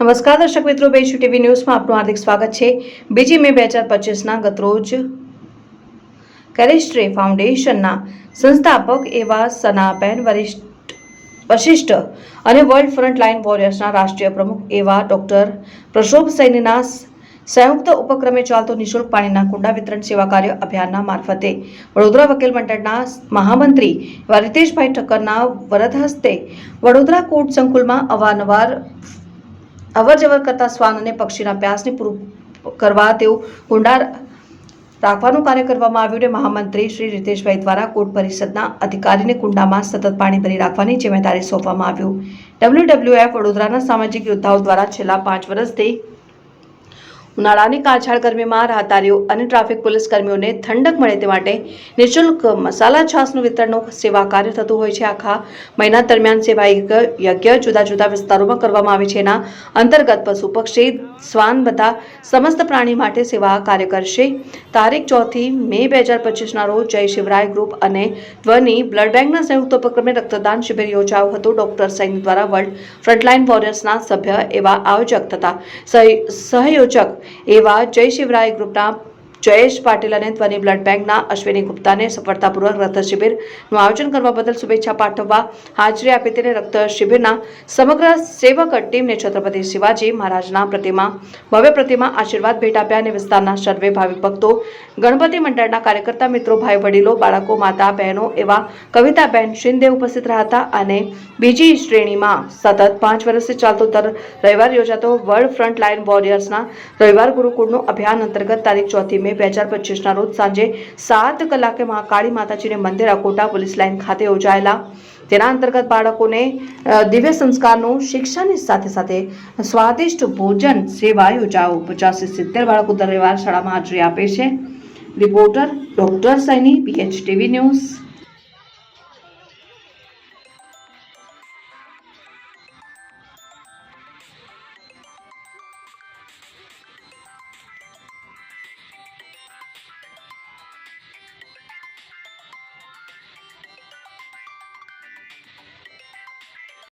નમસ્કાર, દર્શક મિત્રો બેચુ ટીવી ન્યૂઝમાં આપનું હાર્દિક સ્વાગત છે. બીજી મે બે હજાર પચીસના ગતરોજ કેરિસ્ટ્રે ફાઉન્ડેશનના સંસ્થાપક એવા સનાબેન વરિષ્ઠ, વશિષ્ઠ અને વર્લ્ડ ફ્રન્ટલાઇન વોરિયર્સના રાષ્ટ્રીય પ્રમુખ એવા ડોક્ટર પ્રશોભ સૈનીના સંયુક્ત ઉપક્રમે ચાલતો નિઃશુલ્ક પાણીના કુંડા વિતરણ સેવા કાર્ય અભિયાનના મારફતે વડોદરા વકીલ મંડળના મહામંત્રી એવા રીતેશભાઈ ઠક્કરના વરદ હસ્તે વડોદરા કોર્ટ સંકુલમાં અવારનવાર અવર જવર કરતા શ્વાન અને પક્ષીના પ્યાસને પૂરું કરવા તેવું કુંડા રાખવાનું કાર્ય કરવામાં આવ્યું અને મહામંત્રી શ્રી રીતેશભાઈ દ્વારા કોર્ટ પરિષદના અધિકારીને કુંડામાં સતત પાણી ભરી રાખવાની જિમ્મેદારી સોંપવામાં આવ્યું. ડબ્લ્યુડબ્લ્યુએફ વડોદરાના સામાજિક યોદ્ધાઓ દ્વારા છેલ્લા પાંચ વર્ષથી ઉનાળાની કાછાળ ગરમીમાં રાહદારીઓ અને ટ્રાફિક પોલીસ કર્મીઓને ઠંડક મળે તે માટે નિઃશુલ્ક મસાલા છાસનું વિતરણનું સેવા કાર્ય થતું હોય છે. આખા મહિના દરમિયાન સેવા યજ્ઞ જુદા જુદા વિસ્તારોમાં કરવામાં આવે છે. એના અંતર્ગત પશુ પક્ષી, શ્વાન બધા સમસ્ત પ્રાણી માટે સેવા કાર્ય કરશે. તારીખ ચોથી મે બે હજાર પચીસના રોજ જય શિવરાય ગ્રુપ અને ધ્વની બ્લડ બેંકના સંયુક્ત ઉપક્રમે રક્તદાન શિબિર યોજાયું હતું. ડોક્ટર સૈની દ્વારા વર્લ્ડ ફ્રન્ટલાઇન વોરિયર્સના સભ્ય એવા આયોજક તથા સહ- સહયોજક એવા જય શિવરાય ગ્રુપના જયેશ પાટીલ અને ધ્વની બ્લડ બેંકના અશ્વિની ગુપ્તાને સફળતાપૂર્વક રક્ત શિબિરનું આયોજન કરવા બદલ શુભેચ્છા પાઠવવા હાજરી આપી તેને રક્ત શિબિરના સમગ્ર સેવક ટીમને છત્રપતિ શિવાજી મહારાજના પ્રતિમા, ભવ્ય પ્રતિમા, આશીર્વાદ, ભેટ આપ્યા અને વિસ્તારના સર્વે ભાવિક ભક્તો, ગણપતિ મંડળના કાર્યકર્તા, મિત્રો, ભાઈ, વડીલો, બાળકો, માતા, બહેનો એવા કવિતાબેન શિંદે ઉપસ્થિત રહ્યા હતા અને બીજી શ્રેણીમાં સતત પાંચ વર્ષથી ચાલતો દર રવિવાર યોજાતો વર્લ્ડ ફ્રન્ટ લાઇન વોરિયર્સના રવિવાર ગુરુકુળનું અભિયાન અંતર્ગત તારીખ ચોથી મે બે હજાર પચીસના રોજ સાંજે સાત કલાકે મહાકાળી માતાજીને મંદિર અકોટા પોલીસ લાઇન ખાતે યોજાયેલા. તેના અંતર્ગત બાળકોને દિવ્ય સંસ્કારનું શિક્ષણની સાથે સાથે સ્વાદિષ્ટ ભોજન સેવા યોજાઓ. પચાસથી સિત્તેર બાળકો દર શાળામાં હાજરી આપે છે. Reporter doctor Saini, PH TV news.